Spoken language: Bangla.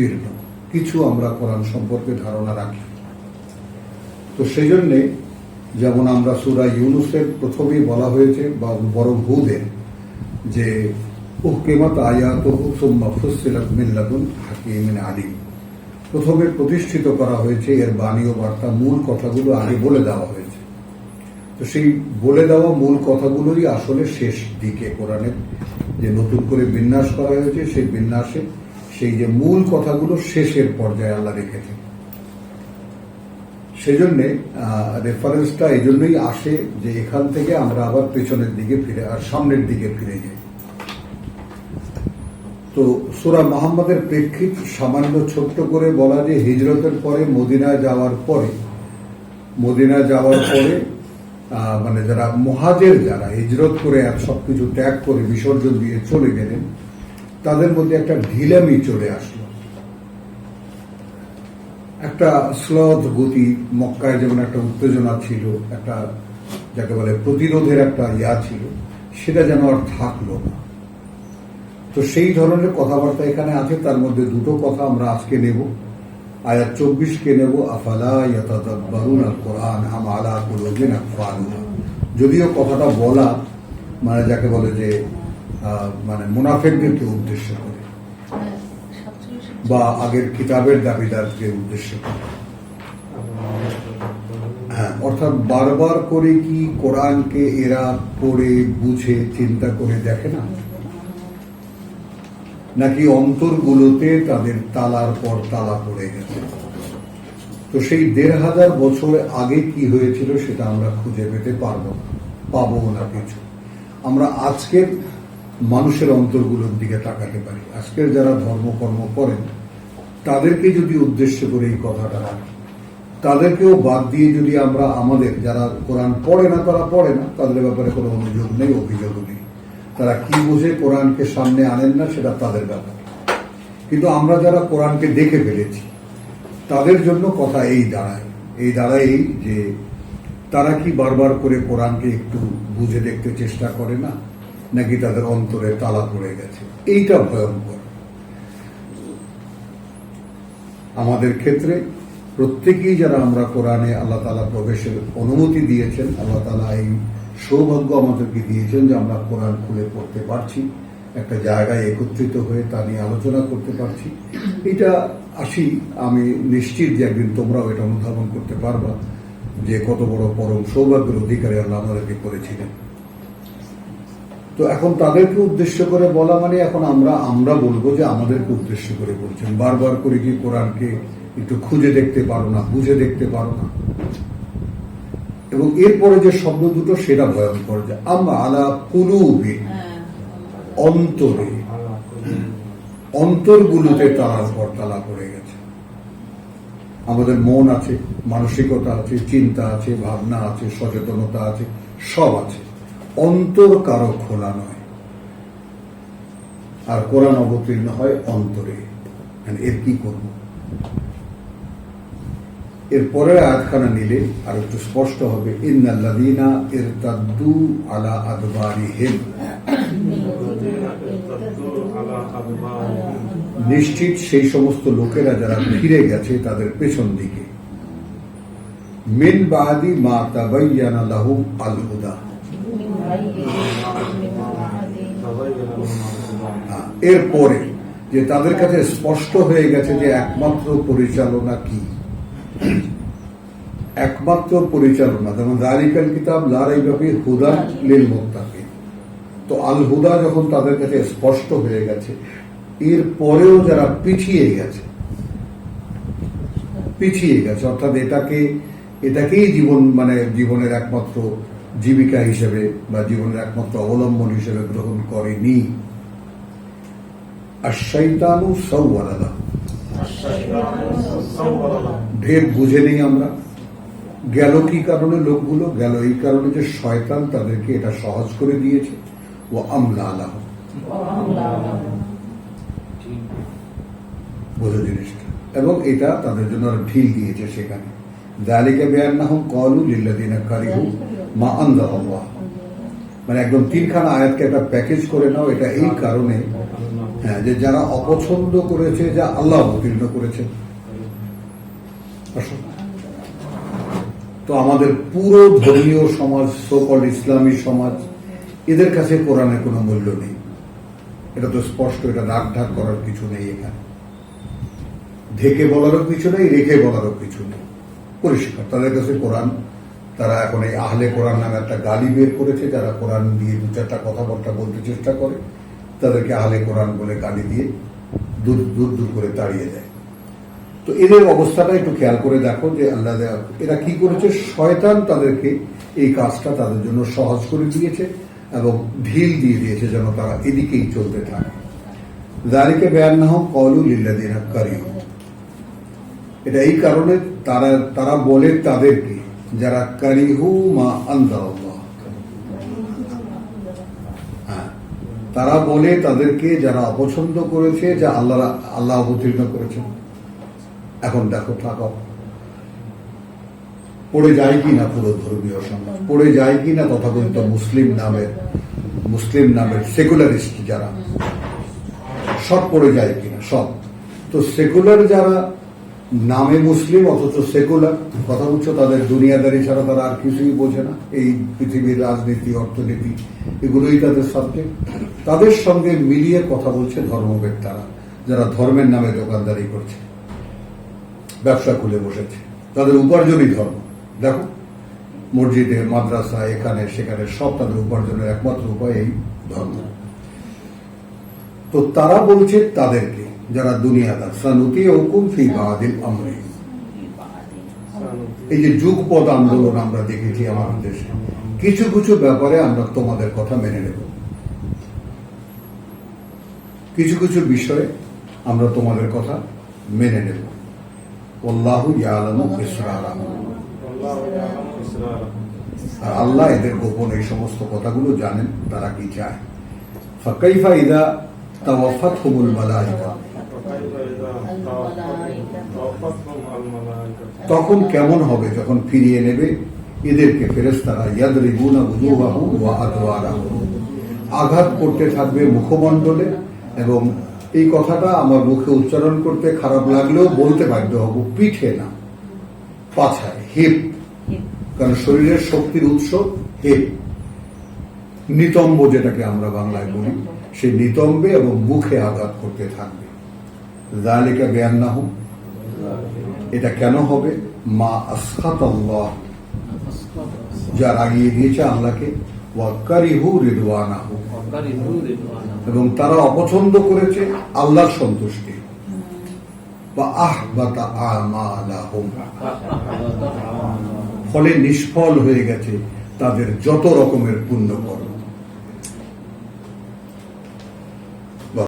উত্তীর্ণ কিছু আমরা কোরআন সম্পর্কে ধারণা রাখি। তো সেই জন্যে যেমন আমরা সুরা ইউনুসের প্রথমেই বলা হয়েছে, বা বরং হুদের যে উহকেমত আয়াত সুম্মা ফুসিলাত মিল্লাদুন হাকিমিন আলিম। প্রথমে প্রতিষ্ঠিত করা হয়েছে, এর বাণী ও বার্তা মূল কথাগুলো আগে বলে দেওয়া হয়েছে। তো সেই বলে দেওয়া মূল কথাগুলোই আসলে শেষ দিকে কোরআনের যে নতুন করে বিন্যাস করা হয়েছে, সেই বিন্যাসে সেই যে মূল কথাগুলো শেষের পর্যায়ে আল্লাহ রেখেছেন। সেজন্যে রেফারেন্সটা এই জন্যই আসে যে এখান থেকে আমরা আবার পেছনের দিকে ফিরে, আর সামনের দিকে ফিরে যাই। তো সুরা মোহাম্মদের প্রেক্ষিত সামান্য ছোট্ট করে বলা যে হিজরতের পরে মদিনা যাওয়ার পরে, মদিনা যাওয়ার পরে মানে যারা মহাজের যারা হিজরত করে এক সবকিছু ত্যাগ করে বিসর্জন দিয়ে চলে গেলেন তাদের মধ্যে একটা ঢিলামি চলে আসলো। একটা স্লথ গতি, মক্কায় যেমন একটা উত্তেজনা ছিল, একটা যাকে বলে প্রতিরোধের একটা ইয়া ছিল, সেটা যেন আর থাকল না। তো সেই ধরনের কথাবার্তা এখানে আছে, তার মধ্যে দুটো কথা আমরা আজকে নেব। আয়াত চব্বিশ কে নেব, আফালা যদিও কথাটা বলা মানে যাকে বলে যে মানে মুনাফেকদেরকে উদ্দেশ্য করে বা আগের কিতাবের দাবিদারকে উদ্দেশ্য করে। হ্যাঁ অর্থাৎ বারবার করে কি কোরআনকে এরা পড়ে, বুঝে, চিন্তা করে দেখে না? নাকি অন্তরগুলোতে তাদের তালার পর তালা পড়ে গেছে? তো সেই দেড় হাজার বছর আগে কি হয়েছিল সেটা আমরা খুঁজে পেতে পারব, পাবো না কিছু। আমরা আজকের মানুষের অন্তরগুলোর দিকে তাকাতে পারি। আজকের যারা ধর্মকর্ম করেন, তাদেরকে যদি উদ্দেশ্য করে এই কথাটা রাখি তাদেরকেও বাদ দিয়ে যদি আমরা আমাদের, যারা কোরআন পড়ে না, তারা পড়ে না, তাদের ব্যাপারে কোনো অভিযোগ নেই অভিযোগ নেই। তারা কি বুঝে কোরআনকে সামনে আনেন না, সেটা তাদের ব্যাপার। কিন্তু আমরা যারা কোরআনকে দেখে ফেলেছি, তাদের জন্য কথা এই দাঁড়ায়। এই দাঁড়ায় এই যে তারা কি বারবার করে কোরআনকে একটু বুঝে দেখতে চেষ্টা করে না? নাকি তাদের অন্তরে তালা পড়ে গেছে। এইটা ভয়ঙ্কর। আমাদের ক্ষেত্রে প্রত্যেকেই যারা আমরা কোরআনে আল্লাহ তালা প্রবেশের অনুমতি দিয়েছেন, আল্লাহ তালা এই সৌভাগ্য আমাদেরকে দিয়েছেন যে আমরা কোরআন খুলে পড়তে পারছি, একটা জায়গায় একত্রিত হয়ে তা নিয়ে আলোচনা করতে পারছি। এটা আসি, আমি নিশ্চিত যে একদিন তোমরাও এটা অনুধাবন করতে পারবা যে কত বড় পরম সৌভাগ্যের অধিকারী আল্লাহ আমাদেরকে করেছিলেন। তো এখন তাদেরকে উদ্দেশ্য করে বলা মানে এখন আমরা আমরা বলব যে আমাদেরকে উদ্দেশ্য করে বলছেন। বারবার করে কি কোরআনকে একটু খুঁজে দেখতে পারো না, বুঝে দেখতে পারো না। এবং এরপরে যে শব্দ দুটো, সেটা ভয়ঙ্কর যে আমরা আলা কুলুবে অন্তরে। অন্তরগুলোতে তালার পর তালা পড়ে গেছে। আমাদের মন আছে, মানসিকতা আছে, চিন্তা আছে, ভাবনা আছে, সচেতনতা আছে, সব আছে। অন্তর কারও খোলা নয়। আর কোরআন অবতীর্ণ হয় অন্তরে। মানে এর কি করব? এর পরের আয়াতখানা নিলে আর একটু স্পষ্ট হবে, ইন্নাল্লাযীনা ইরতাদ্দু আলা আদবারিহিম। নিশ্চিত সেই সমস্ত লোকেরা যারা ফিরে গেছে তাদের পেছন দিকে। মিন বাদি মা তাবাইয়ানা লাহুম আল হুদা এরপরে যে তাদের কাছে স্পষ্ট হয়ে গেছে যে একমাত্র পরিচালনা কি? একমাত্র পরিচালনা, যেমন দারিকাল কিতাব লারাই ব্যাপী হুদা লিল মোত্তাকিন তো আল হুদা যখন তাদের কাছে স্পষ্ট হয়ে গেছে এর পরেও যারা পিছিয়ে গেছে পিছিয়ে গেছে, অর্থাৎ এটাকে, এটাকেই জীবন মানে জীবনের একমাত্র জীবিকা হিসেবে বা জীবনের একমাত্র অবলম্বন হিসেবে গ্রহণ করেনি। আর শৈতানু সৌওয়ালাদা। ভেদ বুঝে নেই আমরা। গেল কি কারণে লোকগুলো? গেল এই কারণে যে শয়তান তাদেরকে এটা সহজ করে দিয়েছে। ও আমলা আলাহ। বোঝো জিনিসটা। এবং এটা তাদের জন্য ঢিল দিয়েছে সেখানে। দালিকা বেয়ার না হোক কলু লিল্লাদিনা কারিহু। মা আন্দা আল্লাহ মানে একদম তিনখানা আয়াতকে একটা প্যাকেজ করে নাও, এটা এই কারণে হ্যাঁ যে যারা অপছন্দ করেছে, যা আল্লাহ অবতীর্ণ আসুন। তো আমাদের পুরো ধর্মীয় সমাজ সকল ইসলামী সমাজ, এদের কাছে কোরআনের কোনো মূল্য নেই। এটা তো স্পষ্ট, এটা রাগ ঢাক করার কিছু নেই এখানে। ঢেকে বলারও কিছু নেই, রেখে বলারও কিছু নেই। পরিষ্কার, তাদের কাছে কোরআন তারা এখন এই আহলে কোরআন নামে একটা গালি বের করেছে, যারা কোরআন দিয়ে দু চারটা কথাবার্তা বলতে চেষ্টা করে, তাদেরকে আহলে কোরআন বলে গালি দিয়ে দূর দূর দূর করে তাড়িয়ে দেয়। তো এদের অবস্থাটা একটু খেয়াল করে দেখো যে আল্লাহ এরা কি করেছে? শয়তান তাদেরকে এই কাজটা তাদের জন্য সহজ করে দিয়েছে এবং ঢিল দিয়ে দিয়েছে যেন তারা এদিকেই চলতে থাকে। দারিকে বেয়ান না হোক কলু লিল্লাদিন এটা এই কারণে তারা তারা বলে তাদেরকে যারা কারিহু মা আন্দাল্লাহ হ্যাঁ। তারা বলে তাদেরকে যারা অপছন্দ করেছে, যা আল্লাহ আল্লাহ অবতীর্ণ করেছেন। এখন দেখো থাকো পড়ে যায় কি না পুরো ধর্মীয় সমাজ? পড়ে যায় কি না তথাকথিত মুসলিম নামের মুসলিম নামের সেকুলারিস্ট যারা? সব পড়ে যায় কিনা সব। তো সেকুলার যারা নামে মুসলিম, অথচ সেকুলার। কথা বলছো তাদের দুনিয়াদারি ছাড়া তারা আর কিছুই বোঝে না। এই পৃথিবীর রাজনীতি, অর্থনীতি, এগুলোই তাদের সাবজেক্ট তাদের সঙ্গে মিলিয়ে কথা বলছে ধর্মবেত্তারা, যারা ধর্মের নামে দোকানদারি করছে, ব্যবসা খুলে বসেছে। তাদের উপার্জনই ধর্ম। দেখো, মসজিদে মাদ্রাসা এখানে, সেখানে সব তাদের উপার্জনের একমাত্র উপায় এই ধর্ম। তো তারা বলছে তাদেরকে যারা দুনিয়াদার সানুতি হুকুম ফি বাদিল আমরি। এই যে যুগপদ আন্দোলন আমরা দেখেছি আমাদের দেশে, কিছু কিছু ব্যাপারে আমরা তোমাদের কথা মেনে নেব। কিছু কিছু বিষয়ে আমরা তোমাদের কথা মেনে নেব। ইসরারাহুম আর আল্লাহ এদের গোপন এই সমস্ত কথাগুলো জানেন, তারা কি চায়। ফাকাইফা ইদা তখন কেমন হবে যখন ফিরিয়ে নেবে? এদেরকে ফেরেশতারা ইয়াদরিবুনা বুজুহাহুম ওয়া আদওয়ারাহুম। আঘাত করতে থাকবে মুখমণ্ডলে এবং এই কথাটা আমার মুখে উচ্চারণ করতে খারাপ লাগলেও বলতে বাধ্য হব, পিঠে না, পাছায়, হিপ। কারণ শরীরের শক্তির উৎস হেপ। নিতম্ব যেটাকে আমরা বাংলায় বলি। সেই নিতম্বে এবং মুখে আঘাত করতে থাকবে। জালিকা জ্ঞান না হোক এটা কেন হবে? মা আসখাত যা রাগিয়ে দিয়েছে আল্লাহকে এবং তারা অপছন্দ করেছে আল্লাহর সন্তুষ্টি। ফলে নিষ্ফল হয়ে গেছে তাদের যত রকমের পুণ্যকর্ম।